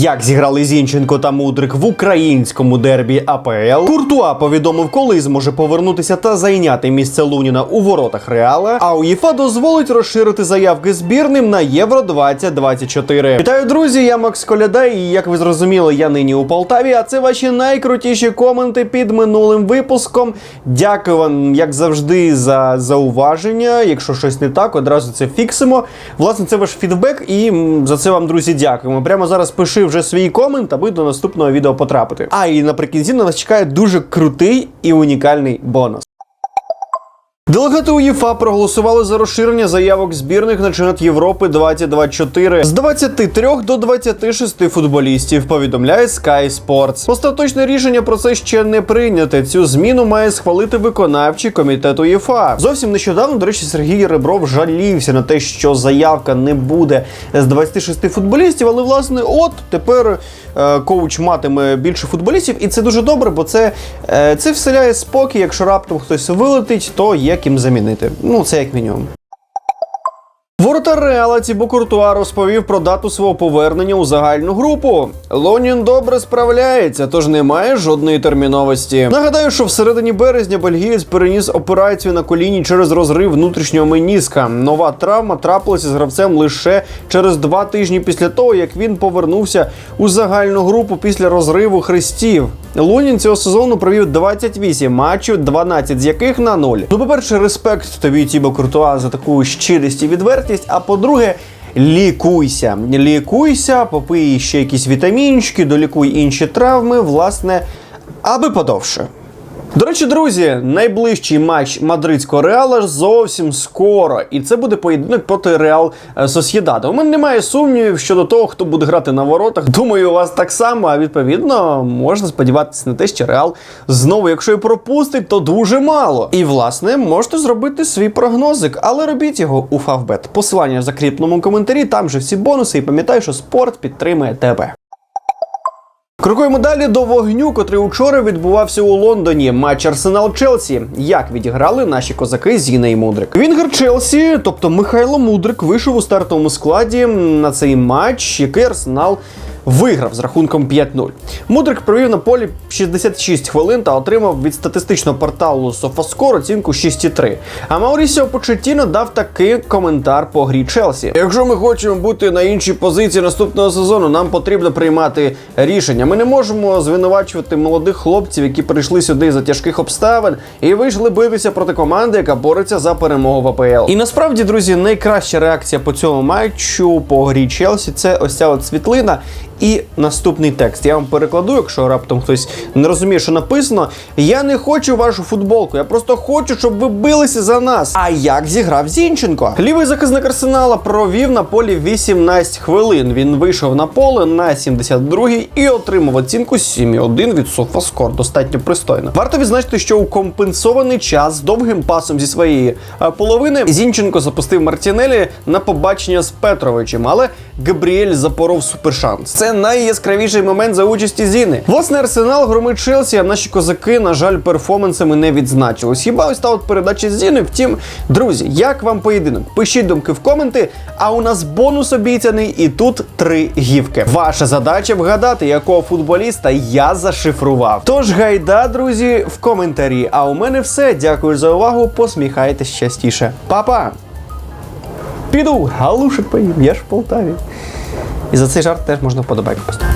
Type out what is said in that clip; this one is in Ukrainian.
Як зіграли Зінченко та Мудрик в українському дербі АПЛ. Куртуа повідомив, коли зможе повернутися та зайняти місце Луніна у воротах Реала. А УЄФА дозволить розширити заявки збірним на Євро 2024. Вітаю, друзі! Я Макс Коляда, і як ви зрозуміли, я нині у Полтаві. А це ваші найкрутіші коменти під минулим випуском. Дякую вам, як завжди, за зауваження. Якщо щось не так, одразу це фіксимо. Власне, це ваш фідбек, і за це вам, друзі, дякуємо. Прямо зараз пиши вже свій комент, аби до наступного відео потрапити. А і наприкінці на нас чекає дуже крутий і унікальний бонус. Делегати УЄФА проголосували за розширення заявок збірних на чемпіонат Європи 2024 з 23 до 26 футболістів. Повідомляє Sky Sports. Остаточне рішення про це ще не прийняте. Цю зміну має схвалити виконавчий комітет УЄФА. Зовсім нещодавно, до речі, Сергій Ребров жалівся на те, що заявка не буде з 26 футболістів. Але власне, от тепер е, коуч матиме більше футболістів, і це дуже добре, бо це, е, це вселяє спокій. Якщо раптом хтось вилетить, то є ким замінити. Ну це як мінімум. Воротар Реала Тібо Куртуа розповів про дату свого повернення у загальну групу. Лонін добре справляється, тож немає жодної терміновості. Нагадаю, що всередині березня бельгієць переніс операцію на коліні через розрив внутрішнього меніска. Нова травма трапилася з гравцем лише через два тижні після того, як він повернувся у загальну групу після розриву хрестів. Лунін цього сезону провів 28 матчів, 12 з яких на нуль. Ну, по-перше, респект тобі, Тібо Куртуа, за таку щирість і відвертість. А по-друге, лікуйся. Лікуйся, попий ще якісь вітамінчики, долікуй інші травми, власне, аби подовше. До речі, друзі, найближчий матч мадридського реала зовсім скоро, і це буде поєдинок проти Реал е, Сосєдада. У мене немає сумнівів щодо того, хто буде грати на воротах. Думаю, у вас так само. А відповідно можна сподіватися на те, що Реал знову, якщо і пропустить, то дуже мало. І власне можете зробити свій прогнозик, але робіть його у Фавбет. Посилання в закріпленому коментарі, там же всі бонуси, і пам'ятай, що спорт підтримує тебе. Крокуємо далі до вогню, котрий учора відбувався у Лондоні. Матч Арсенал Челсі. Як відіграли наші козаки Зіна і Мудрик. Вінгер Челсі, тобто Михайло Мудрик, вийшов у стартовому складі на цей матч, який Арсенал. Виграв з рахунком 5-0. Мудрик провів на полі 66 хвилин та отримав від статистичного порталу Софаскор оцінку 6,3. А Маурісіо Почеттіно дав такий коментар по грі Челсі. Якщо ми хочемо бути на іншій позиції наступного сезону, нам потрібно приймати рішення. Ми не можемо звинувачувати молодих хлопців, які прийшли сюди за тяжких обставин і вийшли битися проти команди, яка бореться за перемогу в АПЛ. І насправді, друзі, найкраща реакція по цьому матчу по грі Челсі це ось ця от світлина. І наступний текст. Я вам перекладу, якщо раптом хтось не розуміє, що написано. Я не хочу вашу футболку. Я просто хочу, щоб ви билися за нас. А як зіграв Зінченко? Лівий захисник арсенала провів на полі 18 хвилин. Він вийшов на поле на 72-й і отримав оцінку 7,1 від Софаскор. Достатньо пристойно. Варто відзначити, що у компенсований час з довгим пасом зі своєї е, половини Зінченко запустив Мартінелі на побачення з Петровичем, але Габріель запоров супершанс. Це найяскравіший момент за участі Зіни. Власне, арсенал громить Челсі, а наші козаки, на жаль, перформансами не відзначились. Хіба ось та от передача Зіни? Втім, друзі, як вам поєдинок? Пишіть думки в коменти. А у нас бонус обіцяний, і тут три гівки. Ваша задача вгадати, якого футболіста я зашифрував. Тож гайда, друзі, в коментарі. А у мене все. Дякую за увагу. Посміхайтесь частіше. Па-па! Піду, галушек поїм, я ж в Полтаві. І за цей жарт теж можна вподобайку поставити.